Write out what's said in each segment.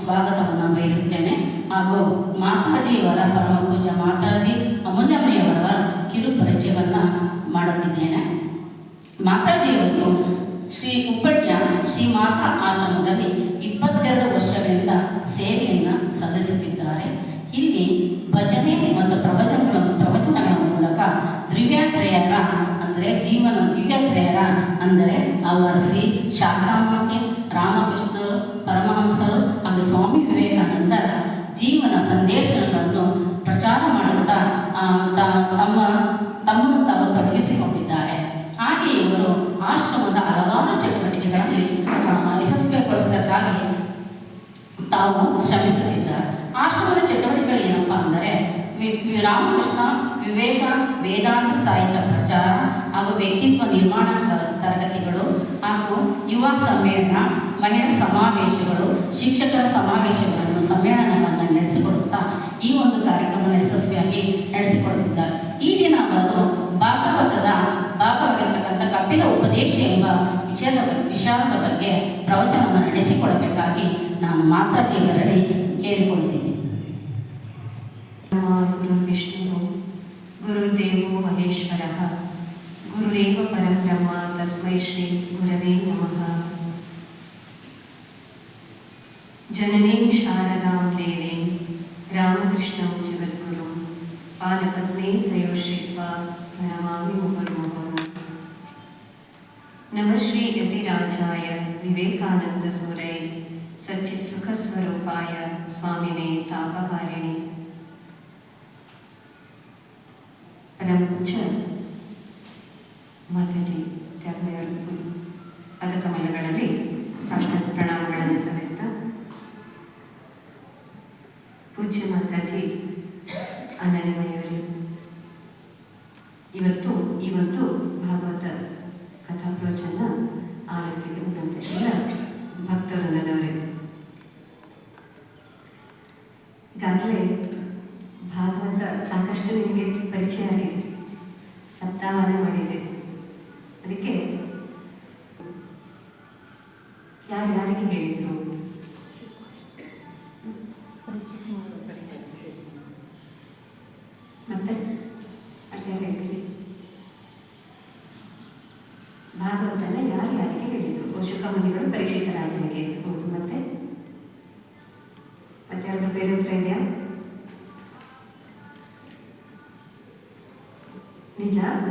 ಸ್ವಾಗತವನ್ನು ಬಯಸುತ್ತೇನೆ. ಹಾಗೂ ಮಾತಾಜಿಯವರ ಪರಮ ಪೂಜ್ಯ ಮಾತಾಜಿ ಅಮೂಲ್ಯಮಯ್ಯವರ ಕಿರು ಪರಿಚಯವನ್ನು ಮಾಡುತ್ತಿದ್ದೇನೆ. ಮಾತಾಜಿಯವರು ಶ್ರೀ ಉಪ್ಪಳ್ಳಿಯ ಶ್ರೀ ಮಾತಾ ಆಶ್ರಮದಲ್ಲಿ ಇಪ್ಪತ್ತೆರಡು ವರ್ಷಗಳಿಂದ ಸೇವೆಯನ್ನು ಸಲ್ಲಿಸುತ್ತಿದ್ದಾರೆ. ಇಲ್ಲಿ ಭಜನೆ ಮತ್ತು ಪ್ರವಚನಗಳ ಪ್ರವಚನಗಳ ಮೂಲಕ ದಿವ್ಯಾತ್ರೇಯರ ಅಂದರೆ ಜೀವನ ದಿವ್ಯಾತ್ರೇಯರ ಅಂದರೆ ಅವರ ಶ್ರೀ ಶಾರದಾಂಬೆ ರಾಮಕೃಷ್ಣರು, ಪರಮಹಂಸರು ಹಾಗೂ ಸ್ವಾಮಿ ವಿವೇಕಾನಂದರ ಜೀವನ ಸಂದೇಶಗಳನ್ನು ಪ್ರಚಾರ ಮಾಡುತ್ತಾ ತಮ್ಮ, ತಮ್ಮನ್ನು ತಾವು ತೊಡಗಿಸಿಕೊಂಡಿದ್ದಾರೆ ಹಾಗೆ ಇವರು ಆಶ್ರಮದ ಹಲವಾರು ಚಟುವಟಿಕೆಗಳಲ್ಲಿ ಯಶಸ್ವಿಗೊಳಿಸಿದಕ್ಕಾಗಿ ತಾವು ಶ್ರಮಿಸುತ್ತಿದ್ದಾರೆ. ಆಶ್ರಮದ ಚಟುವಟಿಕೆಗಳು ಏನಪ್ಪ ಅಂದರೆ ರಾಮಕೃಷ್ಣ ವಿವೇಕ ವೇದಾಂತ ಸಾಹಿತ್ಯ ಪ್ರಚಾರ ಹಾಗೂ ವ್ಯಕ್ತಿತ್ವ ನಿರ್ಮಾಣ ತರಗತಿಗಳು ಹಾಗೂ ಯುವ ಸಮ್ಮೇಳನ ಮಹಿಳಾ ಸಮಾವೇಶಗಳು, ಶಿಕ್ಷಕರ ಸಮಾವೇಶಗಳನ್ನು ಸಮ್ಮೇಳನಗಳನ್ನು ನಡೆಸಿಕೊಡುತ್ತಾ ಈ ಒಂದು ಕಾರ್ಯಕ್ರಮ ಯಶಸ್ವಿಯಾಗಿ ನಡೆಸಿಕೊಡುತ್ತಿದ್ದಾರೆ. ಈ ದಿನ ಅವರು ಭಾಗವತದ, ಭಾಗವಾಗಿರ್ತಕ್ಕಂಥ ಕಪಿಲ ಉಪದೇಶ ಎಂಬ ವಿಷಯದ ವಿಷಯದ ಬಗ್ಗೆ ಪ್ರವಚನವನ್ನು ನಡೆಸಿಕೊಡಬೇಕಾಗಿ ನಾನು ಮಾತಾಜಿಯವರಲ್ಲಿ ಕೇಳಿಕೊಳ್ಳುತ್ತೇನೆ. ಗುರುರ್ವಿಷ್ಣು ಗುರುದೇವೋ ಮಹೇಶ್ವರ. ಗುರುರೇವ ಪರಬ್ರಹ್ಮ, ತಸ್ಮೈ ಶ್ರೀ ಗುರವೇ ನಮಃ. ಜನನೀಂ ಶಾರದಾಂ ದೇವೀಂ ರಾಮಕೃಷ್ಣಂ ಜಗದ್ಗುರು ಪಾಲಪತ್ನೇ ತಯೋಶ್ರಿತ್ವಾ ಪ್ರಣಮಾಮಿ ಮುಹುರ್ಮುಹುಃ ನಮಃ ಶ್ರೀ ಯತಿರಾಜಾಯ ವಿವೇಕಾನಂದ ಸೂರೈ ಸಚ್ಚಿತ್ ಸುಖ ಸ್ವರೂಪಾಯ ಸ್ವಾಮಿನೇ ತಾಪಹಾರಿಣಿ ಪರಮಪೂಜ್ಯ ಮಾತಾಜಿ ತ್ಯಾಗಮಯವರು ಪದಕಮಲಗಳಲ್ಲಿ ಸಾಷ್ಟಾಂಗ ಪ್ರಣಾಮಗಳನ್ನು ಸಲ್ಲಿಸ್ತಾ ಪೂಜ್ಯ ಮಾತಾಜಿ ಅನನ್ಯಮಯವರು ಇವತ್ತು ಇವತ್ತು ಭಾಗವತ ಕಥಾ ಪ್ರವಚನ ಆಲಿಸ್ಲಿಕ್ಕೆ ಬಂದಂತೆ. ಎಲ್ಲ ಭಕ್ತವೃಂದದವರೇ. ಈಗಾಗಲೇ ಭಾಗವತ ಸಾಕಷ್ಟು ನಿಮಗೆ ಪರಿಚಯ ಆಗಿದೆ. ಸಪ್ತಾಹನ ಮಾಡಿದೆ ಅದಕ್ಕೆ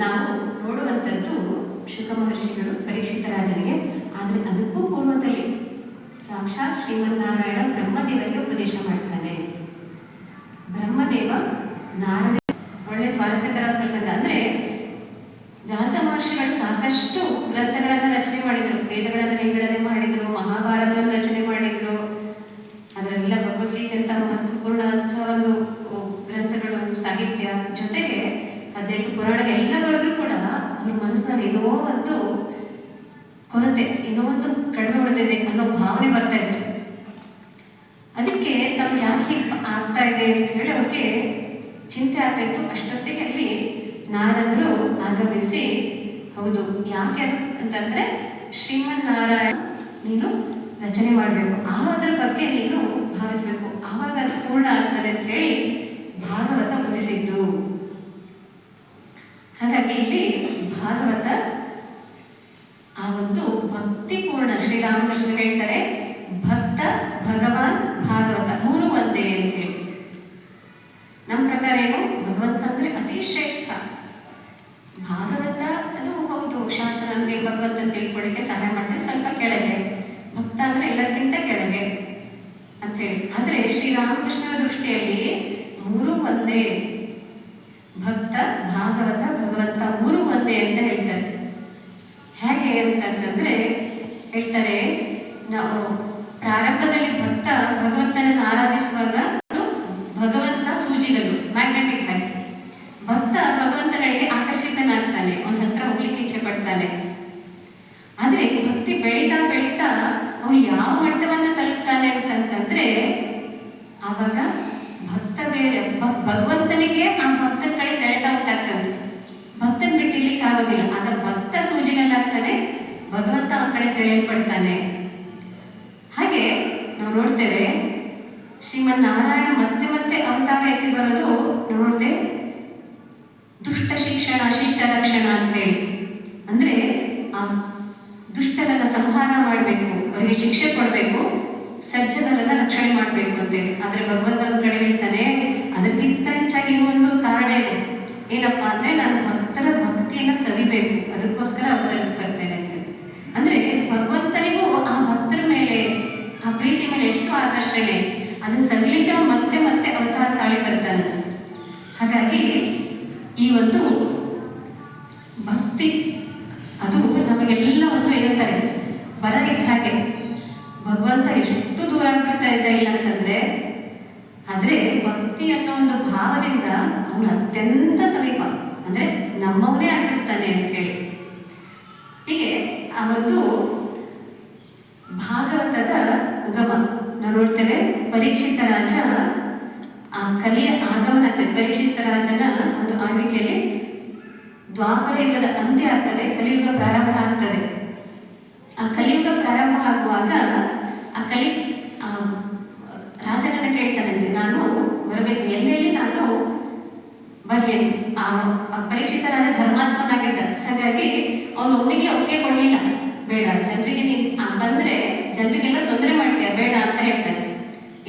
ನಾವು ನೋಡುವಂಥದ್ದು ಶುಕ ಮಹರ್ಷಿಗಳು ಪರೀಕ್ಷಿತ ರಾಜನಿಗೆ ಆದರೆ ಅದಕ್ಕೂ ಪೂರ್ವದಲ್ಲಿ ಸಾಕ್ಷಾತ್ ಶ್ರೀಮನ್ನಾರಾಯಣ ಬ್ರಹ್ಮದೇವರಿಗೆ ಉಪದೇಶ ಮಾಡ್ತಾನೆ. ಬ್ರಹ್ಮದೇವ ನಾರದ ಒಳ್ಳೆ ಸ್ವಾರಸ್ಯಕರ ಪ್ರಸಂಗ ಅಂದ್ರೆ ವ್ಯಾಸ ಮಹರ್ಷಿಗಳು ಸಾಕಷ್ಟು ಗ್ರಂಥಗಳನ್ನ ರಚನೆ ಮಾಡಿದ್ರು ವೇದಗಳನ್ನ ವಿಂಗಡಣೆ ಮಾಡಿದ್ರು ಮಹಾಭಾರತವನ್ನು ರಚನೆ ಮಾಡಿದ್ರು ಅದರೆಲ್ಲ ಭಗವದ್ಗೀತೆ ಅಂತ ಮಹತ್ವಪೂರ್ಣ ಅಂತ ಒಂದು ಓ, ಗ್ರಂಥಗಳು ಸಾಹಿತ್ಯ ಜೊತೆಗೆ ಹದಿನೆಂಟು ಪುರಾಣ ಎಲ್ಲ ಬರೆದ್ರು ಕೂಡ ಅವ್ರ ಮನಸ್ಸಿನಲ್ಲಿ ಏನೋ ಒಂದು ಕೊರತೆ ಏನೋ ಒಂದು ಕಡಿಮೆ ಉಳಿದಿದೆ ಅನ್ನೋ ಭಾವನೆ ಬರ್ತಾ ಇತ್ತು ಅದಕ್ಕೆ ತಮ್ಗೆ ಯಾಕೆ ಹೀಗೆ ಆಗ್ತಾ ಇದೆ ಅಂತ ಹೇಳಿ ಅವ್ರಿಗೆ ಚಿಂತೆ ಆಗ್ತಾ ಇತ್ತು ಅಷ್ಟೊತ್ತಿಗೆ ಅಲ್ಲಿ ನಾರದರು ಆಗಮಿಸಿ ಹೌದು ಯಾಕೆ ಅಂತಂದ್ರೆ ಶ್ರೀಮನ್ನಾರಾಯಣ ನೀನು ರಚನೆ ಮಾಡಬೇಕು. ಆ ಅದರ ಬಗ್ಗೆ ನೀನು ಭಾವಿಸಬೇಕು. ಆವಾಗ ಪೂರ್ಣ ಆಗ್ತದೆ ಅಂತ ಹೇಳಿ ಭಾಗವತ ಮುಗಿಸಿದ್ದು ಹಾಗಾಗಿ ಇಲ್ಲಿ ಭಾಗವತ ಆ ಒಂದು ಭಕ್ತಿಪೂರ್ಣ ಶ್ರೀರಾಮಕೃಷ್ಣ ಹೇಳ್ತಾರೆ, ಭಕ್ತ ಭಗವಾನ್ ಭಾಗವತ. ಮೂರು ಒಂದೇ ಅಂತ ಹೇಳಿ. ನಮ್ಮ ಪ್ರಕಾರ ಏನು? ಭಗವಂತ ಅಂದ್ರೆ ಅತಿ ಶ್ರೇಷ್ಠ. ಭಾಗವತ ಅದು ಶಾಸ್ತ್ರ ನಮಗೆ ಭಗವಂತ ತಿಳ್ಕೊಳ್ಳಿಕ್ಕೆ ಸಹಾಯ ಮಾಡ್ತಾರೆ. ಸ್ವಲ್ಪ ಕೆಳಗೆ. ಭಕ್ತ ಅಂದ್ರೆ ಎಲ್ಲಕ್ಕಿಂತ ಕೆಳಗೆ ಅಂತ ಹೇಳಿ. ಆದ್ರೆ ಶ್ರೀರಾಮಕೃಷ್ಣರ ದೃಷ್ಟಿಯಲ್ಲಿ ಮೂರು ಒಂದೇ. ಭಕ್ತ, ಭಾಗವತ, ಭಗವಂತ ಮೂರು ಒಂದೇ ಅಂತ ಹೇಳ್ತಾರೆ. ಹೇಗೆ ಅಂತಂದ್ರೆ ಹೇಳ್ತಾರೆ, ನಾವು ಪ್ರಾರಂಭದಲ್ಲಿ ಭಕ್ತ ಭಗವಂತನನ್ನು ಆರಾಧಿಸುವಾಗ ಭಗವಂತ ಸೂಜಿಗಳು ಮ್ಯಾಗ್ನೆಟಿಕ್ ಆಗಿ. ಭಕ್ತ ಭಗವಂತನಿಗೆ ಆಕರ್ಷಿತನಾಗ್ತಾನೆ ಅವನ ಹತ್ರ ಹೋಗ್ಲಿಕ್ಕೆ ಇಚ್ಛೆ ಪಡ್ತಾನೆ. ಆದ್ರೆ ಭಕ್ತಿ ಬೆಳೀತಾ ಬೆಳೀತಾ ಅವನು ಯಾವ ಮಟ್ಟವನ್ನ ತಲುಪ್ತಾನೆ ಅಂತಂತಂದ್ರೆ, ಆವಾಗ ಭಕ್ತ ಬೇರೆ ಭಗವಂತನಿಗೆ ಆ ಭಕ್ತನ ಕಡೆ ಸೆಳೆತ ಉಂಟಾಗ್ತದೆ. ಭಕ್ತನ್ ಬಿಟ್ಟಿರ್ಲಿಕ್ಕೆ ಆಗೋದಿಲ್ಲ. ಆಗ ಭಕ್ತ ಸೂಜಿನಲ್ಲಾಗ್ತಾನೆ, ಭಗವಂತ ಅವನ ಕಡೆ ಸೆಳೆಯಲ್ಪಡ್ತಾನೆ. ಹಾಗೆ ನಾವು ನೋಡ್ತೇವೆ, ಶ್ರೀಮನ್ನಾರಾಯಣ ಮತ್ತೆ ಮತ್ತೆ ಅವತಾರ ಎತ್ತಿ ಬರೋದು ನೋಡಿದೆ ದುಷ್ಟ ಶಿಕ್ಷಣ, ಶಿಷ್ಟ ರಕ್ಷಣ ಅಂತ ಹೇಳಿ ಅಂದ್ರೆ, ಆ ದುಷ್ಟರನ್ನ ಸಂಹಾರ ಮಾಡಬೇಕು, ಅವರಿಗೆ ಶಿಕ್ಷೆ ಕೊಡಬೇಕು, ಸಜ್ಜನರನ್ನ ರಕ್ಷಣೆ ಮಾಡಬೇಕು ಅಂತೇಳಿ. ಆದ್ರೆ ಭಗವಂತ ಕಡೆ ಹೇಳ್ತಾನೆ, ಅದಕ್ಕಿಂತ ಹೆಚ್ಚಾಗಿ ಒಂದು ಕಾರಣ ಇದೆ. ಏನಪ್ಪಾ ಅಂದ್ರೆ, ನಾನು ಭಕ್ತರ ಭಕ್ತಿಯನ್ನ ಸವಿಬೇಕು. ಅದಕ್ಕೋಸ್ಕರ ಅವತರಿಸ್ಬರ್ತೇನೆ ಅಂತ ಅಂದ್ರೆ, ಭಗವಂತನಿಗೂ ಆ ಭಕ್ತರ ಮೇಲೆ, ಆ ಪ್ರೀತಿ ಮೇಲೆ ಎಷ್ಟು ಆಕರ್ಷಣೆ. ಅದನ್ನ ಸವಿಲಿಕ್ಕೆ ಮತ್ತೆ ಮತ್ತೆ ಅವತಾರ ತಾಳಿ ಬರ್ತಾನೆ ಹಾಗಾಗಿ ಈ ಒಂದು ಭಕ್ತಿ, ಅದು ನಮಗೆಲ್ಲ ಒಂದು ಇರುತ್ತಾರೆ ಬರ ಇದ್ದ ಹಾಗೆ. ಭಗವಂತ ಎಷ್ಟು ದೂರ ಆಗ್ಬಿಡ್ತಾ ಇದ್ದ ಇಲ್ಲ ಅಂತಂದ್ರೆ, ಆದ್ರೆ ಭಕ್ತಿ ಅನ್ನೋ ಒಂದು ಭಾವದಿಂದ ಅವನು ಅತ್ಯಂತ ಸಮೀಪ. ಅಂದ್ರೆ ನಮ್ಮವನೇ ಆಗಿರ್ತಾನೆ ಅಂತ ಹೇಳಿ. ಹೀಗೆ ಆ ಭಾಗವತದ ಉಗಮ. ನಾವು ನೋಡ್ತೇವೆ ಪರೀಕ್ಷಿತ ರಾಜ ಆ ಕಲಿಯ ಆಗಮನ ಪರೀಕ್ಷಿತ ರಾಜನ ಒಂದು ಆಳ್ವಿಕೆಯಲ್ಲಿ ದ್ವಾಪರ ಯುಗದ ಅಂತ್ಯ ಆಗ್ತದೆ, ಕಲಿಯುಗ ಪ್ರಾರಂಭ ಆಗ್ತದೆ. ಆ ಕಲಿಯುಗ ಪ್ರಾರಂಭ ಆಗುವಾಗ ಆ ಕಲಿ ರಾಜನನ್ನ ಕೇಳ್ತಾನಂತೆ, ನಾನು ಬರಬೇಕು, ಎಲ್ಲೆಲ್ಲಿ ನಾನು ಬರಬೇಕು ಆ ಪರೀಕ್ಷಿತ ರಾಜ ಧರ್ಮಾತ್ಮನಾಗಿದ್ದ, ಹಾಗಾಗಿ ಅವನು ಒಮ್ಮಿಗೆ ಒಪ್ಪಿಗೆ ಕೊಡ್ಲಿಲ್ಲ. ಬೇಡ, ಜನರಿಗೆ ನೀನ್ ಬಂದ್ರೆ ಜನರಿಗೆಲ್ಲ ತೊಂದರೆ ಮಾಡ್ತೀಯ, ಬೇಡ ಅಂತ ಹೇಳ್ತಾನೆ.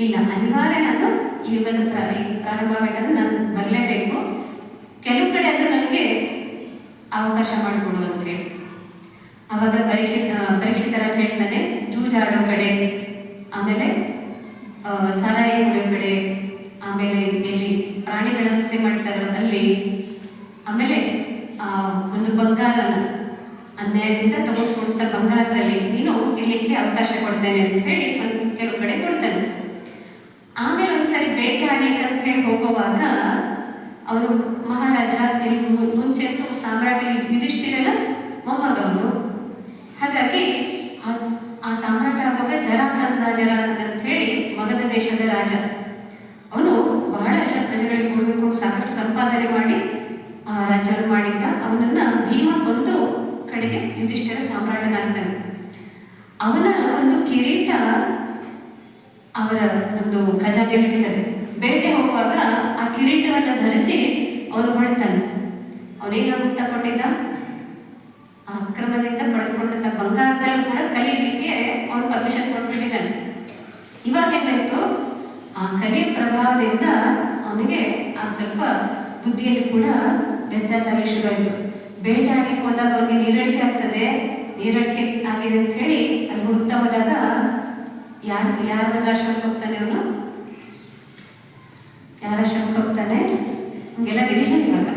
ಇಲ್ಲ, ಅನಿವಾರ್ಯ ನಾನು ಯುಗದ ಪ್ರಾರಂಭ ನಾನು ಬರಲೇಬೇಕು. ಕೆಲವು ಕಡೆ ಅದು ನನಗೆ ಅವಕಾಶ ಮಾಡಿಕೊಡು ಅಂತ ಹೇಳಿ ಅವಾಗ ಪರೀಕ್ಷಿತ ಪರೀಕ್ಷಿತ ರಾಜ ಹೇಳ್ತಾನೆ, ಜೂಜಾಡೋ ಕಡೆ, ಆಮೇಲೆ ಸರಾಯಿ ಕುಡಿಯೋ ಕಡೆ, ಆಮೇಲೆ ಎಲ್ಲಿ ಪ್ರಾಣಿಗಳಂತೆ ಮಾಡ್ತಾರಲ್ಲ ಅಲ್ಲಿ, ಆಮೇಲೆ ಒಂದು ಬಂಗಾರ ಅನ್ಯಾಯದಿಂದ ತಗೊಂಡ್ಕೊಂಡ ಬಂಗಾರದಲ್ಲಿ ನೀನು ಇರ್ಲಿಕ್ಕೆ ಅವಕಾಶ ಕೊಡ್ತೇನೆ ಅಂತ ಹೇಳಿ ಒಂದು ಕೆಲವು ಕಡೆ ಕೊಡ್ತಾನೆ. ಆಮೇಲೆ ಒಂದ್ಸರಿ ಬೇಟೆ ಅಂತ ಹೇಳಿ ಹೋಗುವಾಗ ಅವನು ಮಹಾರಾಜ ಮುಂಚೆ ಸಾಮ್ರಾಟ ಯುಧಿಷ್ಠಿರನ ಮೊಮ್ಮಗವರು ಹಾಗಾಗಿ ಆ- ಸಾಮ್ರಾಟ ಆಗುವಾಗ ಜರಾಸಂಧ ಜರಾಸಂಧ ಅಂತ ಹೇಳಿ ಮಗಧ ದೇಶದ ರಾಜ. ಅವನು ಬಹಳ ಎಲ್ಲ ಪ್ರಜೆಗಳಿಗೆ ಕೊಡಬೇಕು ಸಾಕಷ್ಟು ಸಂಪಾದನೆ ಮಾಡಿ, ಆ ರಾಜ್ಯವನ್ನು ಮಾಡಿದ್ದ. ಅವನನ್ನ ಭೀಮ ಕೊಂದು ಕಡೆಗೆ ಯುಧಿಷ್ಠಿರ ಸಾಮ್ರಾಟನಾಗ್ತಾನೆ. ಅವನ ಒಂದು ಕಿರೀಟ ಅವರ ಒಂದು ಖಜಾನೆಯಲ್ಲಿರ್ತದೆ ಬೇಟೆ ಹೋಗುವಾಗ ಆ ಕಿರೀಟವನ್ನು ಧರಿಸಿ ಅವನು ಹೊರಡ್ತಾನೆ. ಅವನೇನು ಅಂತ ಕೊಟ್ಟಿದ್ದ? ಆ ಅಕ್ರಮದಿಂದ ಪಡೆದುಕೊಂಡಂತ ಬಂಗಾರದಲ್ಲಿ ಕೂಡ ಕಲಿಯಲಿಕ್ಕೆ ಅವನು ಪರ್ಮಿಷನ್ ಕೊಟ್ಬಿಟ್ಟಿದ್ದಾನೆ. ಇವಾಗ ಏನಾಯ್ತು ಆ ಕಲಿ ಪ್ರಭಾವದಿಂದ ಅವನಿಗೆ ಆ ಸ್ವಲ್ಪ ಬುದ್ಧಿಯಲ್ಲಿ ಕೂಡ ವ್ಯತ್ಯಾಸ ಶುರುವಾಯಿತು. ಬೇಟೆ ಆಡ್ಲಿಕ್ಕೆ ಹೋದಾಗ ಅವನಿಗೆ ನೀರಡಿಕೆ ಆಗ್ತದೆ. ನೀರಡಿಕೆ ಆಗಿದೆ ಅಂತ ಹೇಳಿ ಅಲ್ಲಿ ಹುಡುಕ್ತಾ ಹೋದಾಗ ಯಾರು ಯಾರ ಒಂದು ಆಶ್ರಮಕ್ಕೆ ಹೋಗ್ತಾನೆ ಅವನು? ಯಾರ ಆಶ್ರಮಕ್ಕೆ ಹೋಗ್ತಾನೆ ಹಂಗೆಲ್ಲ ರಿವಿಷನ್ ಇವಾಗ.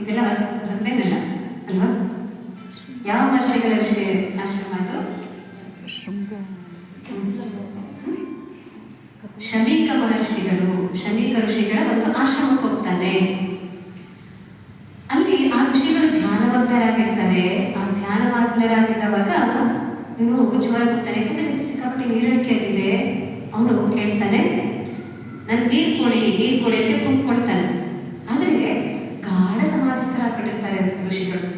ಇದೆಲ್ಲ ಹೊಸ ಹೊಸದೇನಲ್ಲ ಅಲ್ವಾ? ಯಾವ ಮಹರ್ಷಿಗಳ ಋಷಿ ಆಶ್ರಮ ಅದು? ಶಮೀಕ ಮಹರ್ಷಿಗಳು, ಶಮೀಕ ಋಷಿಗಳ ಒಂದು ಆಶ್ರಮಕ್ಕೆ ಹೋಗ್ತಾನೆ ಅಲ್ಲಿ ಆ ಋಷಿಗಳು ಧ್ಯಾನಮಗ್ನರಾಗಿರ್ತಾರೆ. ಆ ಧ್ಯಾನಮಗ್ನರಾಗಿದ್ದವಾಗ ಇವನು ಜ್ವರ ಬರ್ತಾನೆ ಯಾಕಂದ್ರೆ ಸಿಕ್ಕಾಪಟ್ಟೆ ನೀರಡಿಕೆ ಆಗಿದೆ. ಅವನು ಕೇಳ್ತಾನೆ, ನನ್ ನೀರ್ ಕೊಡಿ ನೀರ್ ಕೊಡಿ ಅಂತ ಕುಂಕೊಳ್ತಾನೆ ಆದ್ರೆ ಗಾಢ ಸಮಾಧಿಸ್ಥರಾಗ್ಬಿಟ್ಟಿರ್ತಾರೆ ಋಷಿಗಳು.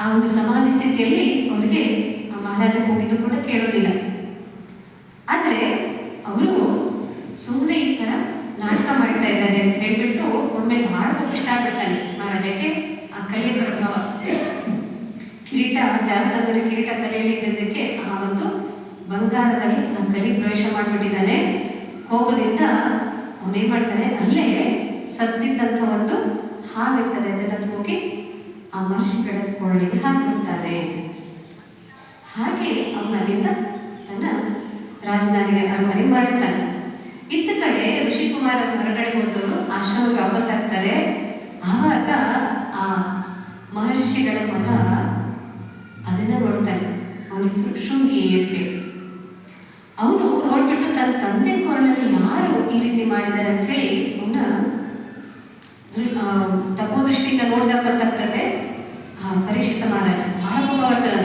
ಆ ಒಂದು ಸಮಾಧಿ ಸ್ಥಿತಿಯಲ್ಲಿ ಅವರಿಗೆ ಆ ಮಹಾರಾಜ ಹೋಗಿದ್ದು ಕೂಡ ಕೇಳೋದಿಲ್ಲ ಆದ್ರೆ ಅವರು ಸುಮ್ಮನೆ ಈ ತರ ನಾಟಕ ಮಾಡ್ತಾ ಇದ್ದಾರೆ ಅಂತ ಹೇಳ್ಬಿಟ್ಟು ಒಮ್ಮೆ ಬಹಳ ಇಷ್ಟ ಆಗ್ಬಿಡ್ತಾನೆ ಮಹಾರಾಜಕ್ಕೆ ಆ ಕಲಿಯ ಪ್ರಭಾವ ಕಿರೀಟ ಜಾರಸಂದರ ಕಿರೀಟ ತಲೆಯಲ್ಲಿ ಇದ್ದದಕ್ಕೆ ಆ ಒಂದು ಬಂಗಾರದಲ್ಲಿ ಆ ಕಲಿ ಪ್ರವೇಶ ಮಾಡಿಬಿಟ್ಟಿದ್ದಾನೆ. ಕೋಪದಿಂದ ಅವನೇನ್ ಮಾಡ್ತಾನೆ? ಅಲ್ಲೇ ಸತ್ತಿದ್ದಂಥ ಒಂದು ಹಾವಿರ್ತದೆ ಅದನ್ನ ಹೋಗಿ ಆ ಮಹರ್ಷಿಗಳ ಕೊಳ್ಳಿಗೆ ಹಾಕಿಬಿಡ್ತಾರೆ. ಹಾಗೆ ಅವನ ಅಲ್ಲಿಂದ ತನ್ನ ರಾಜಧಾನಿಗೆ ಅರಮನೆ ಮರಳ್ತಾನೆ ಇತ್ತ ಕಡೆ ಋಷಿಕುಮಾರ ಹೊರಗಡೆ ಹೋದವರು ಆಶ್ರಮಕ್ಕೆ ವಾಪಸ್ ಆಗ್ತಾರೆ. ಆವಾಗ ಆ ಮಹರ್ಷಿಗಳ ಮಗ ಅದನ್ನ ನೋಡ್ತಾನೆ. ಅವನ ಹೆಸರು ಶೃಂಗಿ ಅಂತ ಹೇಳಿ. ಅವನು ನೋಡ್ಬಿಟ್ಟು ತನ್ನ ತಂದೆ ಕೊರಳಲ್ಲಿ ಯಾರು ಈ ರೀತಿ ಮಾಡಿದ್ದಾರೆ ಅಂತ ಹೇಳಿ ಅವನ ತಪೋದೃಷ್ಟಿಯಿಂದ ನೋಡಿದಾಗ ಗೊತ್ತಾಗ್ತದೆ. ಪರೀಕ್ಷಿತ ಮಹಾರಾಜ ಬಹಳ ಕೋಪ ಬರ್ತದೆ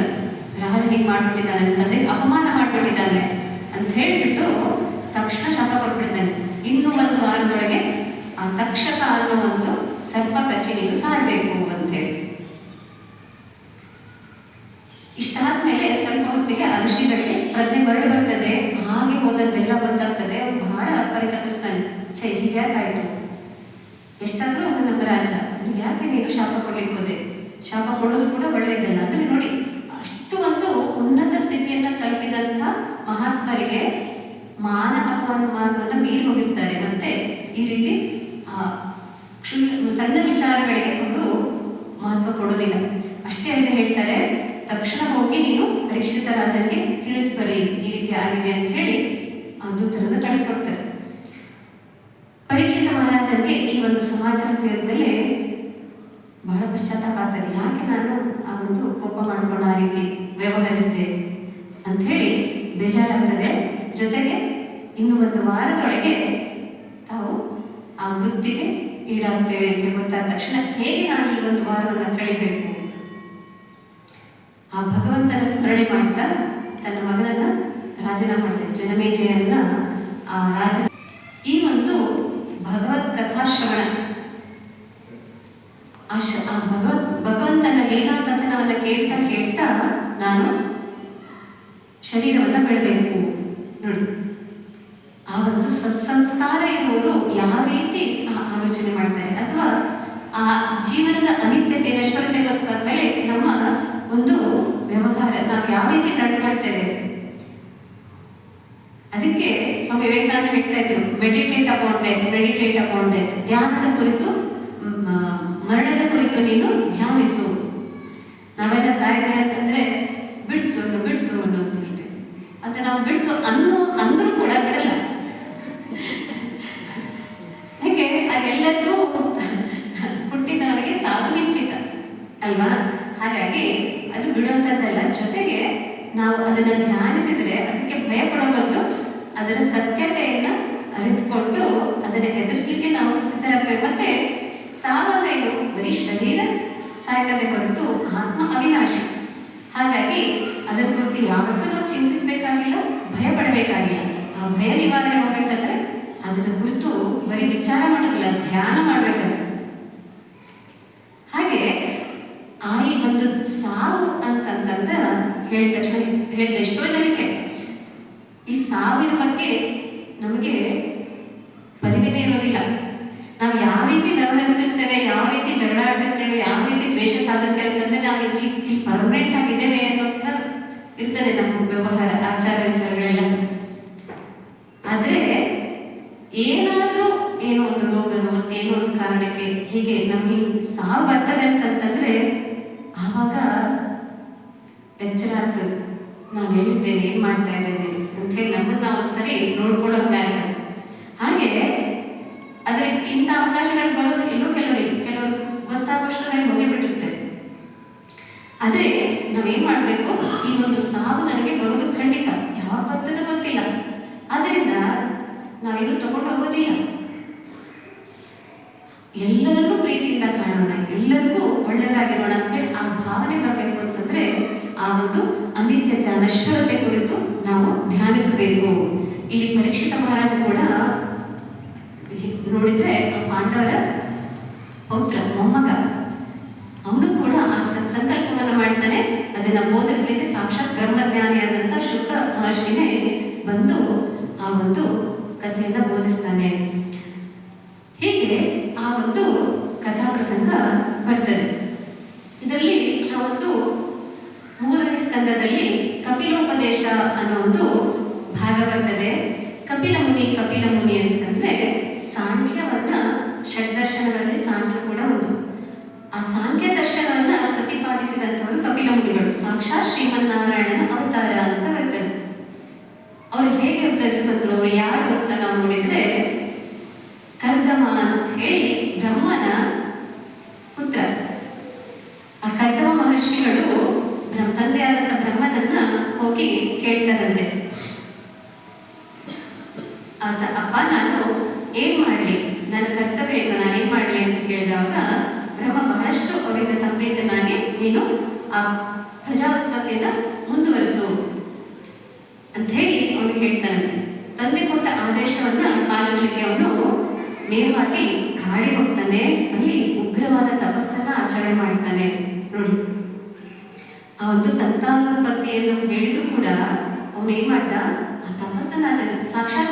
ರಾಜ ಹೀಗೆ ಮಾಡ್ಬಿಟ್ಟಿದ್ದಾನೆ, ತಂದೆಗೆ ಅಪಮಾನ ಮಾಡ್ಬಿಟ್ಟಿದ್ದಾನೆ ಅಂತ ಹೇಳ್ಬಿಟ್ಟು ತಕ್ಷಣ ಶಾಪ ಕೊಟ್ಬಿಡ್ತಾನೆ. ಇನ್ನು ಒಂದು ವಾರದೊಳಗೆ ಆ ತಕ್ಷಕ ಅನ್ನೋ ಒಂದು ಸರ್ಪ ನೀನು ಸಾಯ್ಬೇಕು ಅಂತ ಹೇಳಿ. ಇಷ್ಟಾದ್ಮೇಲೆ ಸ್ವಲ್ಪ ಹೊತ್ತಿಗೆ ಆ ಋಷಿಗಳಿಗೆ ಪ್ರಜ್ಞೆ ಮರಳಿ ಬರ್ತದೆ ಬಂದಾಗ್ತದೆ ಬಹಳ ಪರಿತಪಿಸ್ತಾನೆ. ಛೇ ಹೀಗ್ಯಾಕಾಯ್ತು ಎಷ್ಟಾದ್ರೂ ಅವನು ನಮ್ಮ ರಾಜ. ಯಾಕೆ ನೀನು ಶಾಪ ಕೊಡ್ಲಿಕ್ಕೆ ಹೋದೆ? ಶಾಪ ಕೊಡೋದು ಕೂಡ ಒಳ್ಳೆಯದಲ್ಲ ಅಂದ್ರೆ ನೋಡಿ, ಅಷ್ಟು ಒಂದು ಉನ್ನತ ಸ್ಥಿತಿಯನ್ನ ತಲುಪಿದಂಥ ಮಹಾತ್ಮರಿಗೆ ಮಾನ ಅಪಮಾನವನ್ನು ಮೀರಿ ಹೋಗಿರ್ತಾರೆ. ಮತ್ತೆ ಈ ರೀತಿ ಸಣ್ಣ ವಿಚಾರಗಳಿಗೆ ಅವರು ಮಹತ್ವ ಕೊಡೋದಿಲ್ಲ. ಅಷ್ಟೇ ಅಂತ ಹೇಳ್ತಾರೆ. ತಕ್ಷಣ ಹೋಗಿ ನೀನು ಪರೀಕ್ಷಿತ ರಾಜನಿಗೆ ತಿಳಿಸ್ಬರಿ ಈ ರೀತಿ ಆಗಿದೆ ಅಂತ ಹೇಳಿ ಆ ದೂತರನ್ನು ಕಳಿಸ್ಕೊಡ್ತಾರೆ ಪರೀಕ್ಷಿತ ಮಹಾರಾಜರಿಗೆ ಈ ಒಂದು ಸಮಾಚಾರ ತಿಳಿದ ಮೇಲೆ ಬಹಳ ಪಶ್ಚಾತ್ತಾಪ ಆಗ್ತದೆ. ಯಾಕೆ ನಾನು ಆ ಒಂದು ಕೋಪ ಮಾಡಿಕೊಂಡು ಆ ರೀತಿ ವ್ಯವಹರಿಸಿದೆ ಅಂತ ಹೇಳಿ ಬೇಜಾರಾಗ್ತದೆ. ಜೊತೆಗೆ ಇನ್ನು ಒಂದು ವಾರದೊಳಗೆ ತಾವು ಆ ವೃತ್ತಿಗೆ ಈಡಾಗ್ತೇವೆ ಅಂತ ಗೊತ್ತಾದ ತಕ್ಷಣ ಹೇಗೆ ನಾನು ಈ ಒಂದು ವಾರವನ್ನು ಕಳಿಬೇಕು ಆ ಭಗವಂತನ ಸ್ಮರಣೆ ಮಾಡ್ತಾ ತನ್ನ ಮಗನನ್ನ ರಾಜನ ಮಾಡ್ತಾರೆ ಜನಮೇಜಯನ್ನ, ಆ ರಾಜ ಈ ಒಂದು ಭಗವತ್ ಕಥಾಶ್ರವಣ. ಆ ಭಗವತ್ ಭಗವಂತನ ಲೀಲಾ ಕಥನವನ್ನ ಕೇಳ್ತಾ ಕೇಳ್ತಾ ನಾನು ಶರೀರವನ್ನ ಬಿಡಬೇಕು. ನೋಡಿ, ಆ ಒಂದು ಸತ್ಸಂಸ್ಕಾರ ಇರುವವರು ಯಾವ ರೀತಿ ಆಲೋಚನೆ ಮಾಡ್ತಾರೆ ಅಥವಾ ಆ ಜೀವನದ ಅನಿತ್ಯತೆ ನಶ್ವರತೆ ಮೇಲೆ ನಮ್ಮ ಒಂದು ವ್ಯವಹಾರ ನಾವು ಯಾವ ರೀತಿ ನಡ್ಕೊಳ್ತೇವೆ ಅದಕ್ಕೆ ಸ್ವಾಮಿ ವಿವೇಕಾನಂದ ಹೇಳ್ತಾ ಇದ್ರು meditate upon death meditate upon death ಧ್ಯಾನದ ಕುರಿತು ಮರಣದ ಕುರಿತು ನೀನು ಧ್ಯಾನಿಸು. ನಾವೆಲ್ಲ ಸಾಯ್ತೇವೆ ಅಂತಂದ್ರೆ, ಬಿಡ್ತು ಅನ್ನೋ ಬಿಡ್ತು ಅನ್ನೋ ಅಂತ ಹೇಳ್ತೇವೆ ಅಂತ ನಾವು ಬಿಡ್ತು ಅನ್ನೋ ಅಂದ್ರೂ ಕೂಡ ಬಿಡಲ್ಲ. ಯಾಕೆ? ಅದೆಲ್ಲರಿಗೂ ಹುಟ್ಟಿದವರಿಗೆ ಸಾವು ನಿಶ್ಚಿತ, ಅಲ್ವಾ? ಹಾಗಾಗಿ ಅದು ಬಿಡುವಂಥದ್ದಲ್ಲ ಜೊತೆಗೆ ನಾವು ಅದನ್ನ ಧ್ಯಾನಿಸಿದ್ರೆ ಅದಕ್ಕೆ ಭಯ ಪಡೋ ಬದಲು ಅದರ ಸತ್ಯತೆಯನ್ನ ಅರಿತುಕೊಂಡು ಅದನ್ನ ಎದುರಿಸಲಿಕ್ಕೆ ನಾವು ಸಿದ್ಧರಾಗ್ತೇವೆ. ಮತ್ತೆ ಸಾವನ್ನೇನು ಬರೀ ಶರೀರ ಸಾಯ್ತದೆ ಹೊರತು ಆತ್ಮ ಅವಿನಾಶಿ. ಹಾಗಾಗಿ ಅದರ ಕುರಿತು ಯಾವತ್ತೂ ನಾವು ಚಿಂತಿಸಬೇಕಾಗಿಲ್ಲ, ಭಯ ಪಡಬೇಕಾಗಿಲ್ಲ. ಆ ಭಯ ನಿವಾರಣೆ ಹೋಗ್ಬೇಕಂದ್ರೆ ಅದರ ಕುರಿತು ಬರೀ ವಿಚಾರ ಮಾಡೋದಿಲ್ಲ ಧ್ಯಾನ ಮಾಡ್ಬೇಕಂತ. ಹಾಗೆ, ಆ ಈ ಒಂದು ಸಾವು ಅಂತಂತಂದ ಹೇಳಿದ ತಕ್ಷಣ ಹೇಳಿದ ಎಷ್ಟೋ ಜನಕ್ಕೆ ಈ ಸಾವಿನ ಬಗ್ಗೆ ನಮಗೆ ಪರಿಮಿತಿ ಇರೋದಿಲ್ಲ. ನಾವು ಯಾವ ರೀತಿ ವ್ಯವಹರಿಸ್ತಿರ್ತೇವೆ, ಯಾವ ರೀತಿ ಜಗಳ ಆಡ್ತಿರ್ತೇವೆ, ಯಾವ ರೀತಿ ದ್ವೇಷ ಸಾಧಿಸ್ತೇವೆ ಅಂತಂದ್ರೆ ನಾವು ಇಲ್ಲಿ ಇಲ್ಲಿ ಪರ್ಮನೆಂಟ್ ಆಗಿದ್ದೇವೆ ಅನ್ನೋದ್ರ ಇರ್ತದೆ ನಮ್ಮ ವ್ಯವಹಾರ, ಆಚಾರ ವಿಚಾರಗಳೆಲ್ಲ. ಆದ್ರೆ ಏನಾದ್ರೂ ಏನೋ ಒಂದು ರೋಗನೋ ಏನೋ ಒಂದು ಕಾರಣಕ್ಕೆ ಹೀಗೆ ನಮಗೆ ಸಾವು ಬರ್ತದೆ ಅಂತಂತಂದ್ರೆ ಎಚ್ಚರ ಆಗ್ತದೆ ನಾನು ಎಲ್ಲಿದ್ದೇನೆ ಏನು ಮಾಡ್ತಾ ಇದ್ದೇನೆ ಅಂತ ಹೇಳಿ ನಮ್ಮನ್ನ ನಾವು ಸರಿ ನೋಡ್ಕೊಳ್ಳೋ ಇರ್ತದೆ ಹಾಗೆ ಆದರೆ ಇಂಥ ಅವಕಾಶಗಳು ಬರೋದು ಎಲ್ಲೋ ಕೆಲವರಿಗೆ, ಕೆಲವರು ಗೊತ್ತಾಗುವಷ್ಟರಲ್ಲಿ ಹೋಗಿಬಿಟ್ಟಿರ್ತೇವೆ ಆದರೆ ನಾವೇನು ಮಾಡಬೇಕು? ಈ ಒಂದು ಸಾವು ನನಗೆ ಬರೋದು ಖಂಡಿತ. ಯಾವಾಗ ಬರ್ತದೆ ಗೊತ್ತಿಲ್ಲ. ಆದ್ದರಿಂದ ನಾವೇನು ತಗೊಂಡು ಹೋಗೋದಿಲ್ಲ. ಎಲ್ಲರನ್ನೂ ಪ್ರೀತಿಯಿಂದ ಕಾಣೋಣ, ಎಲ್ಲರಿಗೂ ಒಳ್ಳೆಯದಾಗಿರೋಣ ಅಂತ ಹೇಳಿ ಆ ಭಾವನೆ ಬರಬೇಕು ಅಂತಂದ್ರೆ ಆ ಒಂದು ಅನಿತ್ಯತೆ ಅನಶ್ವರತೆ ಕುರಿತು ನಾವು ಧ್ಯಾನಿಸಬೇಕು. ಇಲ್ಲಿ ಪರೀಕ್ಷಿತ ಮಹಾರಾಜ ಕೂಡ ನೋಡಿದ್ರೆ ಆ ಪಾಂಡವರ ಪೌತ್ರ ಮೊಮ್ಮಗ. ಅವನು ಕೂಡ ಆ ಸಂಕಲ್ಪವನ್ನ ಮಾಡ್ತಾನೆ. ಅದನ್ನ ಬೋಧಿಸ್ಲಿಕ್ಕೆ ಸಾಕ್ಷಾತ್ ಬ್ರಹ್ಮಜ್ಞಾನಿಯಾದಂತ ಶುಕ ಮಹರ್ಷಿನೇ ಬಂದು ಆ ಒಂದು ಕಥೆಯನ್ನ ಬೋಧಿಸ್ತಾನೆ. ಹೀಗೆ ಆ ಒಂದು ಕಥಾ ಪ್ರಸಂಗ ಬರ್ತದೆ. ಇದರಲ್ಲಿ ನಾವೊಂದು ಮೂರನೇ ಸ್ಕಂದದಲ್ಲಿ ಕಪಿಲೋಪದೇಶ ಅನ್ನೋ ಒಂದು ಭಾಗ ಬರ್ತದೆ. ಕಪಿಲ ಮುನಿ ಕಪಿಲ ಮುನಿ ಅಂತಂದ್ರೆ ಸಾಂಖ್ಯವನ್ನ, ಷಡ್ದರ್ಶನಗಳಲ್ಲಿ ಸಾಂಖ್ಯ ಕೂಡ ಒಂದು ಆ ಸಾಂಖ್ಯ ದರ್ಶನವನ್ನ ಪ್ರತಿಪಾದಿಸಿದಂಥವರು ಕಪಿಲ ಮುನಿಗಳು ಸಾಕ್ಷಾತ್ ಶ್ರೀಮನ್ನಾರಾಯಣನ ಅವತಾರ ಅಂತ ಬರ್ತದೆ. ಅವ್ರು ಹೇಗೆ ಅವತರಿಸಿ ಬಂದ್ರು ಅವ್ರು ಯಾರು ಅಂತ ನಾವು ನೋಡಿದ್ರೆ ಕರ್ದಮ ಅಂತ ಹೇಳಿ ಬ್ರಹ್ಮನ ಪುತ್ರ ಆ ಕರ್ದಮ ಮಹರ್ಷಿಗಳು ನಮ್ಮ ತಂದೆಯಾದಂಥ ಬ್ರಹ್ಮನನ್ನ ಹೋಗಿ ಕೇಳ್ತಾರಂತೆ ಆತ ಅಪ್ಪ ನಾನು ಏನ್ ಮಾಡ್ಲಿ ನನ್ನ ಕರ್ತವ್ಯ ಏನು ನಾನೇನ್ ಮಾಡ್ಲಿ ಅಂತ ಕೇಳಿದಾಗ ಬ್ರಹ್ಮ ಬಹಳಷ್ಟು ಅವರಿಂದ ನೀನು ಆ ಪ್ರಜಾ ಉತ್ಪತ್ತಿಯನ್ನ ಮುಂದುವರಿಸು ಅಂತ ಹೇಳಿ ಅವನು ಹೇಳ್ತಾನಂತೆ ತಂದೆ ಕೊಟ್ಟ ಆದೇಶವನ್ನ ಪಾಲಿಸಲಿಕ್ಕೆ ಅವನು ನೇರವಾಗಿ ಗಾಡಿ ಹೋಗ್ತಾನೆ, ಅಲ್ಲಿ ಉಗ್ರವಾದ ತಪಸ್ಸನ್ನ ಆಚರಣೆ ಮಾಡ್ತಾನೆ. ನೋಡಿ. ಆ ಒಂದು ಸಂತಾನೋತ್ಪತ್ತಿಯನ್ನು ಹೇಳಿದ್ರು ಕೂಡ ಅವನು ಏನ್ ಮಾಡ್ದ? ಆ ತಪಸ್ಸನ್ನ ಆಚರಿಸ ಸಾಕ್ಷಾತ್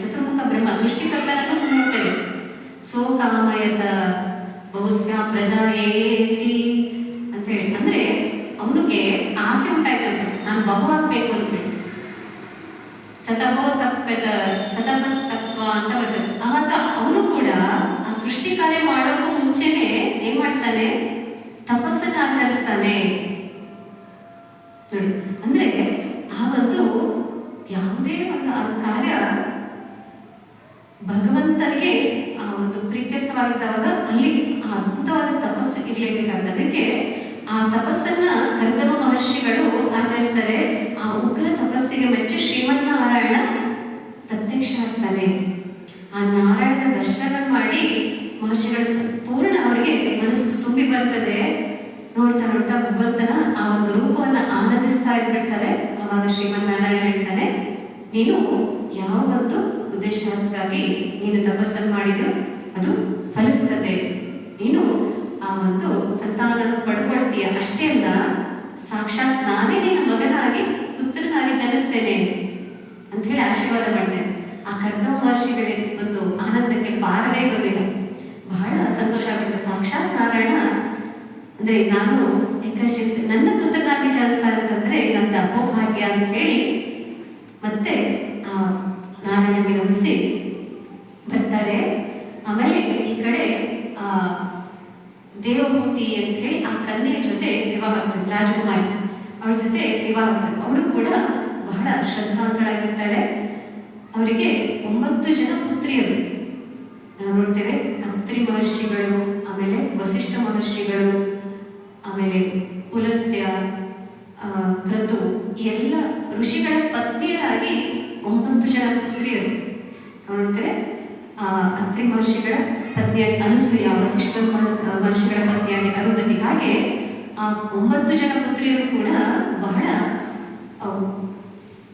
ಚತುರ್ಮುಖ ಬ್ರಹ್ಮ, ಸೃಷ್ಟಿಕರ್ತನನ್ನು ನೋಡ್ತೇವೆ ಸೋ ಕಾಮಯತ ಪ್ರಜಾ ಏತಿ ಅಂತ ಹೇಳಿ. ಅಂದ್ರೆ ಅವನಿಗೆ ಆಸೆ ಉಂಟಾಯ್ತಂತೆ ನಾನು ಬಹು ಆಗ್ಬೇಕು ಅಂತ ಹೇಳಿ. ಸತಪೋ ತಪ್ಪೆತ ಸತಪಸ್ತತ್ವ ಅಂತ ಬರ್ತದೆ. ಅವಾಗ ಅವನು ಕೂಡ ಆ ಸೃಷ್ಟಿ ಕಾರ್ಯ ಮಾಡೋಕ್ಕೂ ಮುಂಚೆನೆ ಏನ್ ಮಾಡ್ತಾನೆ? ತಪಸ್ಸನ್ನ ಆಚರಿಸ್ತಾನೆ. ನೋಡಿ, ಅಂದ್ರೆ ಆ ಒಂದು ಯಾವುದೇ ಒಂದು ಆ ಕಾರ್ಯ ಭಗವಂತನಿಗೆ ಆ ಒಂದು ಪ್ರೀತ್ಯರ್ಥವಾಗಿದ್ದಾವಾಗ ಅಲ್ಲಿ ಅದ್ಭುತವಾದ ತಪಸ್ಸು ಇರಲೇಬೇಕಾಗ್ತದೆ ಅದಕ್ಕೆ ಆ ತಪಸ್ಸನ್ನ ಕರ್ದಮ ಮಹರ್ಷಿಗಳು ಆಚರಿಸ್ತಾರೆ. ಆ ಉಗ್ರ ತಪಸ್ಸಿಗೆ ಮೆಚ್ಚಿ ಶ್ರೀಮನ್ನಾರಾಯಣ ಪ್ರತ್ಯಕ್ಷ ಆಗ್ತಾನೆ ಆ ನಾರಾಯಣನ ದರ್ಶನ ಮಾಡಿ ಮಹರ್ಷಿಗಳು ಸಂಪೂರ್ಣ ಅವರಿಗೆ ಮನಸ್ಸು ತುಂಬಿ ಬರ್ತದೆ. ನೋಡ್ತಾ ನೋಡ್ತಾ ಭಗವಂತನ ಆ ಒಂದು ರೂಪವನ್ನು ಆನಂದಿಸ್ತಾ ಇದ್ಬಿಡ್ತಾರೆ. ಆವಾಗ ಶ್ರೀಮನ್ನಾರಾಯಣ ಹೇಳ್ತಾನೆ, ನೀನು ಯಾವ ಒಂದು ಉದ್ದೇಶಕ್ಕಾಗಿ ನೀನು ತಪಸ್ಸನ್ನು ಮಾಡಿದ್ಯೋ ಅದು ಫಲಿಸ್ತದೆ. ಸಂತಾನ ಪಡ್ಕೊಳ್ತೀಯ? ಅಷ್ಟೇ ಅಲ್ಲ, ಸಾಕ್ಷಾತ್ ನಾನೇ ನಿನ್ನ ಮಗನಾಗಿ ಪುತ್ರನಾಗಿ ಜನಿಸ್ತೇನೆ ಅಂತ ಹೇಳಿ ಆಶೀರ್ವಾದ ಮಾಡ್ತೇನೆ ಆ ಕರ್ತವ ಒಂದು ಆನಂದಕ್ಕೆ ಪಾರವೇ ಇರೋದಿಲ್ಲ. ಬಹಳ ಸಂತೋಷ ಆಗುತ್ತೆ ಸಾಕ್ಷಾತ್ ನಾರಾಯಣ, ಅಂದ್ರೆ ನಾನು ಏಕಾಶಿ ನನ್ನ ಪುತ್ರನಾಗಿ ಜನಿಸ್ತಾ ಅಂತಂದ್ರೆ ನನ್ನ ಅಪೋಭಾಗ್ಯ ಅಂತ ಹೇಳಿ ಮತ್ತೆ, ಆ ನಾರಾಯಣಗೆ ನಮಿಸಿ ಬರ್ತಾರೆ. ಆಮೇಲೆ ಈ ಕಡೆ, ಆ ದೇವಭೂತಿ ಅಂತ ಹೇಳಿ ಆ ಕನ್ಯೆಯ ಜೊತೆ ವಿವಾಹ ಆಗ್ತದೆ, ರಾಜಕುಮಾರಿ. ಅವಳ ಜೊತೆ ವಿವಾಹ ಅವಳು ಕೂಡ ಬಹಳ ಶ್ರದ್ಧಾಂತಳಾಗಿರ್ತಾಳೆ ಅವರಿಗೆ ಒಂಬತ್ತು ಜನ ಪುತ್ರಿಯರು. ನಾವು ನೋಡ್ತೇವೆ, ಅತ್ರಿ ಮಹರ್ಷಿಗಳು, ಆಮೇಲೆ ವಸಿಷ್ಠ ಮಹರ್ಷಿಗಳು, ಆಮೇಲೆ ಪುಲಸ್ತ್ಯ ಕ್ರತು ಎಲ್ಲ ಋಷಿಗಳ ಪತ್ನಿಯರಾಗಿ ಒಂಬತ್ತು ಜನ ಪುತ್ರಿಯರು. ನೋಡ್ತೇವೆ, ಆ, ಅತ್ರಿ ಮಹರ್ಷಿಗಳ ಪತ್ನಿಯಾಗಿ ಅನಸೂಯ ವಸಿಷ್ಠ ಮಹ- ಮಹರ್ಷಿಗಳ ಪತ್ನಿಯಾಗಿ ಅರುಂಧತಿ. ಹಾಗೆ, ಆ, ಒಂಬತ್ತು ಜನ ಪುತ್ರಿಯರು ಕೂಡ ಬಹಳ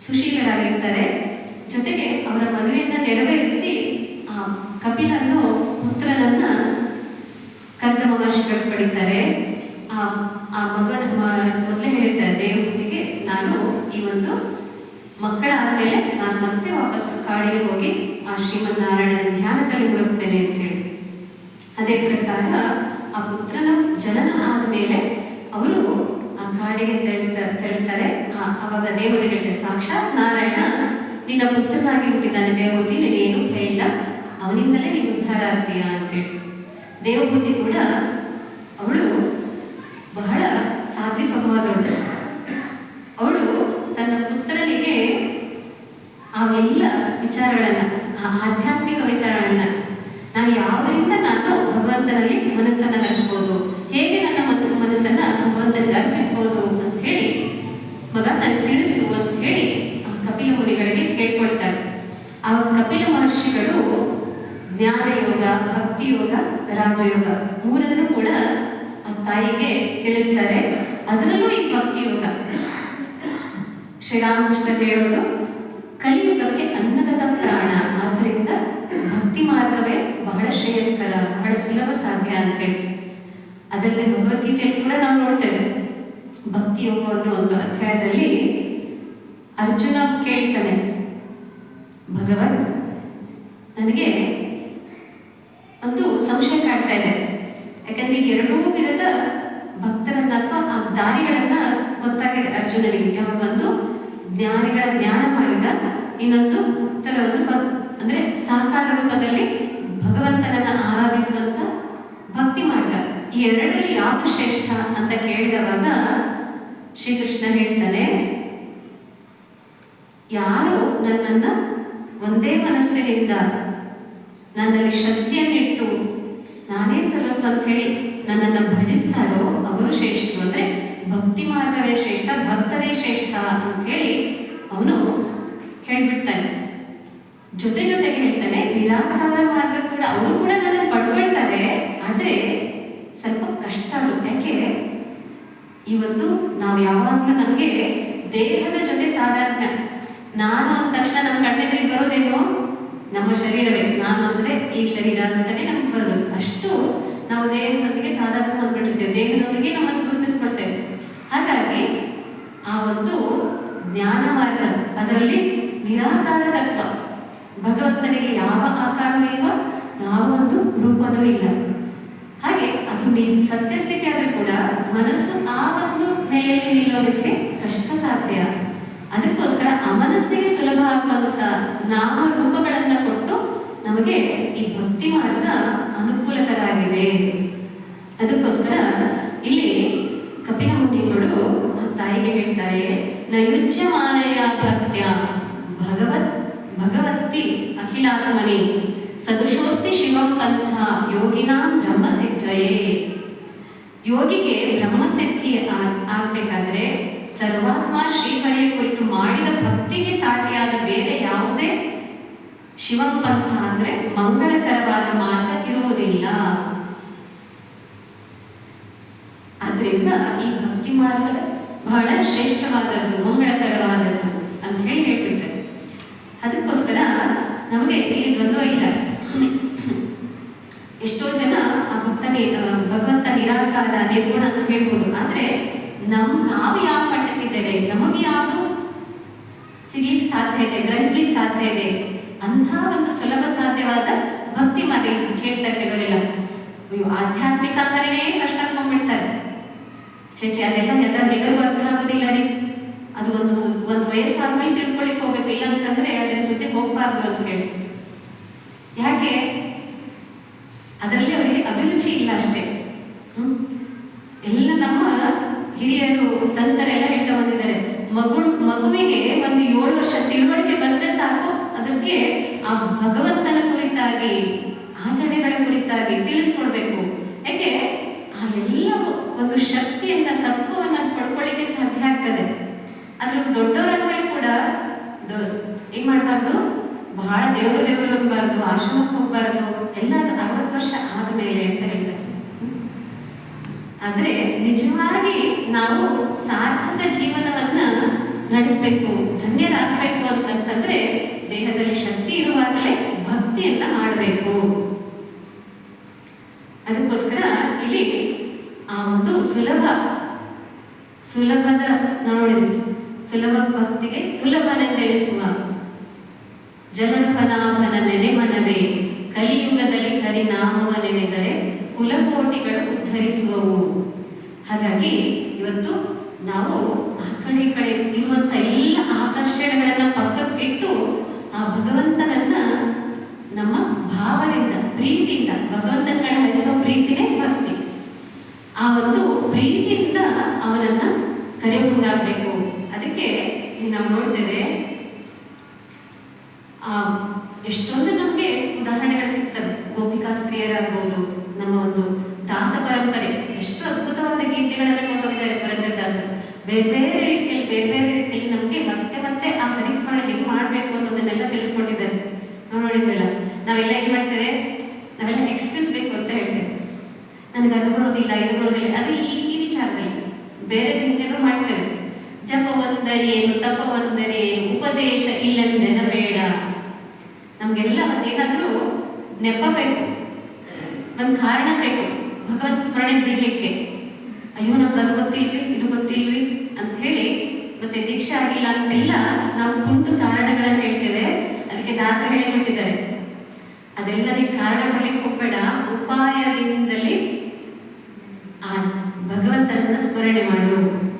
ಸುಶೀಲರಾಗಿರ್ತಾರೆ. ಜೊತೆಗೆ ಅವರ ಮದುವೆಯನ್ನ ನೆರವೇರಿಸಿ, ಆ, ಕಪಿಲನ್ನು, ಪುತ್ರನನ್ನ ಕರ್ತಮ ವರ್ಷಗಳು ಪಡಿತಾರೆ ಆ ಆ ಮಗನ ಮೊದಲೇ ಹೇಳಿದ್ದಾರೆ ದೇವತೆಗೆ ನಾನು ಈ ಒಂದು ಮಕ್ಕಳಾದ ಮೇಲೆ ನಾನು ಮತ್ತೆ ವಾಪಸ್ ಕಾಡಿಗೆ ಹೋಗಿ ಆ ಶ್ರೀಮನ್ನಾರಾಯಣನ ಧ್ಯಾನದಲ್ಲಿ ಹುಡುಕ್ತೇನೆ ಅಂತ ಹೇಳಿ. ಅದೇ ಪ್ರಕಾರ ಆ ಪುತ್ರನ ಜನನ ಆದ್ಮೇಲೆ ಅವರು ಆ ಕಾಡಿಗೆ ತೆರಳ್ತಾ, ತೆರಳ್ತಾರೆ. ಆ, ಅವಾಗ ದೇವತೆಗಳಿಗೆ ಸಾಕ್ಷಾತ್ ನಾರಾಯಣ ನಿನ್ನ ಪುತ್ರನಾಗಿ ಹುಟ್ಟಿದ್ದಾನೆ. ದೇವತಿ ಭಯ ಇಲ್ಲ ಅವನಿಂದಲೇ ನೀನು ಉದ್ಧಾರ ಆಗ್ತೀಯ ಅಂತೇಳಿ. ದೇವಭೂತಿ ಕೂಡ ಅವಳು ಬಹಳ ಸಾಧ್ವಿ ಸ್ವಭಾವದವಳು ಅವಳು ತನ್ನ ಪುತ್ರನಿಗೆ ಆ ಎಲ್ಲ ವಿಚಾರಗಳನ್ನ ಆಧ್ಯಾತ್ಮಿಕ ವಿಚಾರಗಳನ್ನ ನಾನು ಯಾವುದರಿಂದ ನಾನು ಭಗವಂತನಲ್ಲಿ ಮನಸ್ಸನ್ನು ಹರಿಸ್ಬೋದು ಹೇಗೆ ನನ್ನ ಮನ- ಮನಸ್ಸನ್ನ ಭಗವಂತನಿಗೆ ಅರ್ಪಿಸ್ಬೋದು ಅಂತ ಹೇಳಿ ಮಗ ನನಗೆ ತಿಳಿಸು ಅಂತ ಹೇಳಿ ಆ ಕಪಿಲ ಮುನಿಗಳಿಗೆ ಕೇಳ್ಕೊಳ್ತಾರೆ ಆ ಕಪಿಲ ಮಹರ್ಷಿಗಳು ಜ್ಞಾನ ಯೋಗ ಭಕ್ತಿ ಯೋಗ ರಾಜಯೋಗ ಮೂರನ್ನು ಕೂಡ ಆ ತಾಯಿಗೆ ತಿಳಿಸ್ತಾರೆ. ಅದರಲ್ಲೂ ಈ ಭಕ್ತಿ ಯೋಗ ಶ್ರೀರಾಮಕೃಷ್ಣ ಹೇಳೋದು, ಕಲಿಯುಗಕ್ಕೆ ಅನ್ನಗತ ಪ್ರಾಣ. ಭಕ್ತಿ ಮಾರ್ಗವೇ ಬಹಳ ಶ್ರೇಯಸ್ಕರ, ಬಹಳ ಸುಲಭ ಸಾಧ್ಯ ಅಂತೇಳಿ ಅದರಲ್ಲಿ ಭಗವದ್ಗೀತೆಯಲ್ಲಿ ಕೂಡ ನಾವು ನೋಡ್ತೇವೆ. ಭಕ್ತಿ ಯೋಗ ಅನ್ನೋ ಒಂದು ಅಧ್ಯಾಯದಲ್ಲಿ ಅರ್ಜುನ ಕೇಳ್ತಾನೆ, ಭಗವನ್, ನನಗೆ ಒಂದು ಸಂಶಯ ಕಾಡ್ತಾ ಇದೆ. ಯಾಕಂದ್ರೆ ಎರಡೂ ವಿಧದ ಭಕ್ತರನ್ನ ಅಥವಾ ಆ ದಾರಿಗಳನ್ನ ಗೊತ್ತಾಗಿದೆ ಅರ್ಜುನನಿಗೆ. ಯಾವಾಗ ಒಂದು ಜ್ಞಾನಿಗಳ ಜ್ಞಾನ ಮಾಡಿದ ಇನ್ನೊಂದು ಭಕ್ತರ ಒಂದು ಅಂದ್ರೆ ಸಾಕಾರ ರೂಪದಲ್ಲಿ ಭಗವಂತನನ್ನ ಆರಾಧಿಸುವಂತ ಭಕ್ತಿ ಮಾರ್ಗ. ಈ ಎರಡರಲ್ಲಿ ಯಾವುದು ಶ್ರೇಷ್ಠ ಅಂತ ಕೇಳಿದವಾಗ ಶ್ರೀಕೃಷ್ಣ ಹೇಳ್ತಾನೆ, ಯಾರು ನನ್ನನ್ನ ಒಂದೇ ಮನಸ್ಸಿನಿಂದ ನನ್ನಲ್ಲಿ ಶ್ರದ್ಧೆಯನ್ನಿಟ್ಟು ನಾನೇ ಸರ್ವಸ್ವ ಅಂತ ಹೇಳಿ ನನ್ನನ್ನು ಭಜಿಸ್ತಾರೋ, ಅವರು ಶ್ರೇಷ್ಠರು. ಅಂದ್ರೆ ಭಕ್ತಿ ಮಾರ್ಗವೇ ಶ್ರೇಷ್ಠ, ಭಕ್ತರೇ ಶ್ರೇಷ್ಠ ಅಂತ ಹೇಳಿ ಅವನು ಹೇಳ್ಬಿಡ್ತಾನೆ. ಜೊತೆ ಜೊತೆಗೆ ಹೇಳ್ತಾನೆ, ನಿರಾಕಾರ ಮಾರ್ಗ ಕೂಡ ಅವರು ಕೂಡ ನನ್ನನ್ನು ಪಡ್ಕೊಳ್ತಾರೆ ಆದ್ರೆ ಸ್ವಲ್ಪ ಕಷ್ಟ ಅದು. ಯಾಕೆ? ಇವತ್ತು ನಾವು ಯಾವಾಗಲೂ ನಮಗೆ ದೇಹದ ಜೊತೆ ತಾದಾತ್ಮ್ಯ. ನಾನು ಅಂದ ತಕ್ಷಣ ನಮ್ಮ ಕಣ್ಣೆದುರಿಗೆ ಬರೋದೇನು? ನಮ್ಮ ಶರೀರವೇ. ನಾನು ಅಂದ್ರೆ ಈ ಶರೀರ ಅಂತಾನೆ ನಮ್ಗೆ ಬರೋದು. ಅಷ್ಟು ನಾವು ದೇಹದೊಂದಿಗೆ ತಾದಾತ್ಮ್ಯ ಹೊಂದ್ಬಿಟ್ಟಿರ್ತೇವೆ ದೇಹದೊಂದಿಗೆ ನಮ್ಮನ್ನು ಗುರುತಿಸ್ಕೊಳ್ತೇವೆ. ಹಾಗಾಗಿ ಆ ಒಂದು ಜ್ಞಾನ ಮಾರ್ಗ, ಅದರಲ್ಲಿ ನಿರಾಕಾರ ತತ್ವ. ಭಗವಂತನಿಗೆ ಯಾವ ಆಕಾರವೂ ಇಲ್ವ ಯಾವ ಒಂದು ರೂಪನೂ ಇಲ್ಲ. ಹಾಗೆ ಅದು ನಿಜ ಸತ್ಯಸ್ಥಿತಿ ಆದರೂ ಕೂಡ ಮನಸ್ಸು ಆ ಒಂದು ನೆಲೆಯಲ್ಲಿ ನಿಲ್ಲೋದಕ್ಕೆ ಕಷ್ಟ ಸಾಧ್ಯ. ಅದಕ್ಕೋಸ್ಕರ ಆ ಮನಸ್ಸಿಗೆ ಸುಲಭ ಆಗುವಂತ ನಾಮ ರೂಪಗಳನ್ನ ಕೊಟ್ಟು ನಮಗೆ ಈ ಭಕ್ತಿ ಮಾರ್ಗ ಅನುಕೂಲಕರಾಗಿದೆ ಅದಕ್ಕೋಸ್ಕರ ಇಲ್ಲಿ ಕಪಿಲ ಮುನಿಗಳು ತಾಯಿಗೆ ಹೇಳ್ತಾರೆ ನೈರುಚ್ಯಮಾನಯ ಭಕ್ತ್ಯ ಭಗವತ್ ಭಗವತಿ ಅಖಿಲಾತ್ಮನಿ ಸದುಶೋಸ್ತಿ ಶಿವಂ ಪಂಥ ಯೋಗಿನಾಂ ಬ್ರಹ್ಮಸಿದ್ಧಯೇ. ಯೋಗಿಗೆ ಬ್ರಹ್ಮಸಿದ್ಧಿ ಆಗ್ಬೇಕಾದ್ರೆ ಸರ್ವಾತ್ಮ ಶ್ರೀಹರಿಯ ಕುರಿತು ಮಾಡಿದ ಭಕ್ತಿಗೆ ಸಾಟಿಯಾದ ಬೇರೆ ಯಾವುದೇ ಶಿವಂ ಪಂಥ ಅಂದ್ರೆ ಮಂಗಳಕರವಾದ ಮಾರ್ಗ ಇರುವುದಿಲ್ಲ. ಆದ್ರಿಂದ ಈ ಭಕ್ತಿ ಮಾರ್ಗ ಬಹಳ ಶ್ರೇಷ್ಠವಾದದ್ದು, ಮಂಗಳಕರವಾದದ್ದು ಅಂತ ಹೇಳಿ ಅದಕ್ಕೋಸ್ಕರ ನಮಗೆ ಇಲ್ಲಿ ದ್ವಂದ್ವ ಇಲ್ಲ. ಎಷ್ಟೋ ಜನ ಆ ಭಕ್ತನೇ ಭಗವಂತ ನಿರಾಕಾರ, ನಿರ್ಗುಣ ಅಂತ ಹೇಳ್ಬೋದು. ಆದ್ರೆ ನಮ್, ನಾವು ಯಾವ ಮಟ್ಟಕ್ಕಿದ್ದೇವೆ ನಮಗೆ ಯಾವುದು ಸಿಗ್ಲಿಕ್ಕೆ ಸಾಧ್ಯ ಇದೆ, ಗ್ರಹಿಸ್ಲಿಕ್ಕೆ ಸಾಧ್ಯ ಇದೆ? ಅಂಥ ಒಂದು ಸುಲಭ ಸಾಧ್ಯವಾದ ಭಕ್ತಿ ಮಾತೆ ಕೇಳ್ತಾ ಕೇಳ್ತಾರೆ ಕೆಲವರೆಲ್ಲ ಅಯ್ಯೋ, ಆಧ್ಯಾತ್ಮಿಕ ಅಂತಾನೆ ಕಷ್ಟ ಅನ್ಕೊಂಡ್ಬಿಡ್ತಾರೆ ಚೇಚಿ ಅದೆಲ್ಲ ಎಲ್ಲ ಎಲ್ಲರಿಗೂ ಅರ್ಥ ಆಗೋದಿಲ್ಲ ರೀ. ಅದು ಒಂದು ಒಂದು ವಯಸ್ಸಾದ್ಮೇಲೆ ತಿಳ್ಕೊಳಿಕ್ ಹೋಗ್ಬೇಕು ಇಲ್ಲ ಅಂತಂದ್ರೆ ಅದ್ರ ಜೊತೆ ಹೋಗ್ಬಾರ್ದು ಅಂತ ಹೇಳಿ. ಯಾಕೆ? ಅದರಲ್ಲಿ ಅವರಿಗೆ ಅಭಿರುಚಿ ಇಲ್ಲ ಅಷ್ಟೇ? ಎಲ್ಲ ನಮ್ಮ ಹಿರಿಯರು, ಸಂತರೆಲ್ಲ ಹೇಳ್ತಾ ಬಂದಿದ್ದಾರೆ. ಮಗು ಮಗುವಿಗೆ ಒಂದು ಏಳು ವರ್ಷ ತಿಳುವಳಿಕೆ ಬಂದ್ರೆ ಸಾಕು, ಅದಕ್ಕೆ ಆ ಭಗವಂತನ ಕುರಿತಾಗಿ, ಆಚರಣೆಗಳ ಕುರಿತಾಗಿ ತಿಳಿಸ್ಕೊಡ್ಬೇಕು. ಯಾಕೆ? ಆ ಎಲ್ಲ ಒಂದು ಶಕ್ತಿಯನ್ನ, ಸತ್ವವನ್ನ ಪಡ್ಕೊಳ್ಳಿಕ್ಕೆ ಸಾಧ್ಯ ಆಗ್ತದೆ. ಅದ್ರ ದೊಡ್ಡವರಾದ್ಮೇಲೆ ಕೂಡ ದೊ- ಏನ್ ಮಾಡಬಾರ್ದು? ಬಹಳ ದೇವರು ದೇವರು ಅನ್ಬಾರ್ದು ಆಶ್ರಮಕ್ಕೆ ಹೋಗ್ಬಾರ್ದು, ಎಲ್ಲ ಅರವತ್ತು ವರ್ಷ ಆದ್ಮೇಲೆ ಅಂತ ಹೇಳ್ತಾರೆ. ಅಂದ್ರೆ ನಿಜವಾಗಿ ನಾವು ಸಾರ್ಥಕ ಜೀವನವನ್ನ ನಡೆಸಬೇಕು, ಧನ್ಯರಾಗಬೇಕು ಅಂತಂತಂದ್ರೆ ದೇಹದಲ್ಲಿ ಶಕ್ತಿ ಇರುವಾಗಲೇ ಭಕ್ತಿಯನ್ನ ಮಾಡಬೇಕು. ಅದಕ್ಕೋಸ್ಕರ ಇಲ್ಲಿ ಆ ಒಂದು ಸುಲಭ, ಸುಲಭದ ನೋಡಿದ್ವಿ. ಸುಲಭ ಭಕ್ತಿಗೆ ತಿಳಿಸುವ. ಜಲರ್ಭನಾಭನ ನೆನೆ ಮನವೇ. ಕಲಿಯುಗದಲ್ಲಿ ಹರಿನಾಮವ ನೆನೆದರೆ ಕುಲಕೋಟಿಗಳು ಉದ್ಧರಿಸುವವು. ಹಾಗಾಗಿ ಇವತ್ತು ನಾವು ಆ ಕಡೆ ಕಡೆ ಇರುವಂತ ಎಲ್ಲ ಆಕರ್ಷಣೆಗಳನ್ನ ಪಕ್ಕಕ್ಕಿಟ್ಟು ಆ ಭಗವಂತನನ್ನ ನಮ್ಮ ಭಾವದಿಂದ, ಪ್ರೀತಿಯಿಂದ, ಭಗವಂತನ ಕಡೆ ಹರಿಸೋ ಪ್ರೀತಿನೇ ಭಕ್ತಿ. ಆ ಒಂದು ಪ್ರೀತಿಯಿಂದ ಅವನನ್ನ ಕರೆಯುವುದಾಗಬೇಕು ಅದಕ್ಕೆ ಇಲ್ಲಿ ನಾವು ನೋಡ್ತೇವೆ ಎಷ್ಟೊಂದು ನಮಗೆ ಉದಾಹರಣೆಗಳು ಸಿಗ್ತವೆ. ಗೋಪಿಕಾ ಸ್ತ್ರೀಯರಾಗ್ಬೋದು, ನಮ್ಮ ಒಂದು ದಾಸ ಪರಂಪರೆ. ಎಷ್ಟು ಅದ್ಭುತವಾದ ಗೀತೆಗಳನ್ನು ಕೊಂಡೋಗಿದ್ದಾರೆ ದಾಸ ಬೇರೆ ಬೇರೆ ರೀತಿಯಲ್ಲಿ, ಬೇರೆ ಬೇರೆ ರೀತಿಯಲ್ಲಿ ನಮಗೆ ಮತ್ತೆ ಮತ್ತೆ ಆ ಹರಿಸ್ಮರಣೆ ಹೆಂಗೆ ಮಾಡಬೇಕು ಅನ್ನೋದನ್ನೆಲ್ಲ ತಿಳಿಸ್ಕೊಟ್ಟಿದ್ದಾರೆ. ನಾವು ನೋಡಿದ್ವಲ್ಲ, ನಾವೆಲ್ಲ ಏನು ಮಾಡ್ತೇವೆ? ನಾವೆಲ್ಲ ಎಕ್ಸ್ಕ್ಯೂಸ್ ಬೇಕು ಅಂತ ಹೇಳ್ತೇವೆ. ನನಗೆ ಅದು ಬರೋದಿಲ್ಲ, ಇದು ಬರೋದಿಲ್ಲ. ಅದು ಈ ಈ ವಿಚಾರದಲ್ಲಿ ಬೇರೆ ಹಿಂಗೇನೋ ಮಾಡ್ತೇವೆ. ಜಪ ಏನು ತಪ ಒಂದರೇನು ಉಪದೇಶ ಇಲ್ಲಂದೆನ ಬೇಡ. ನಮ್ಗೆಲ್ಲ ಒಂದೇನಾದ್ರೂ ನೆಪ ಬೇಕು. ಒಂದು ಕಾರಣ ಬೇಕು. ಭಗವತ್ ಸ್ಮರಣೆ ಬಿಡ್ಲಿಕ್ಕೆ. ಅಯ್ಯೋ, ನಮ್ಗೆ ಅದು ಗೊತ್ತಿಲ್ವಿ, ಇದು ಗೊತ್ತಿಲ್ವಿ ಅಂತ ಹೇಳಿ ಮತ್ತೆ ದೀಕ್ಷೆ ಆಗಿಲ್ಲ ಅಂತೆಲ್ಲ ನಾವು ಕುಂಟು ಕಾರಣಗಳನ್ನು ಹೇಳ್ತೇವೆ. ಅದಕ್ಕೆ ದಾಸರು ಅದೆಲ್ಲ ಅದೆಲ್ಲದಕ್ಕೆ ಕಾರಣ ಕೊಡ್ಲಿಕ್ಕೆ ಹೋಗ್ಬೇಡ. ಉಪಾಯದಿಂದಲೇ ಆ ಭಗವಂತನನ್ನ ಸ್ಮರಣೆ ಮಾಡು.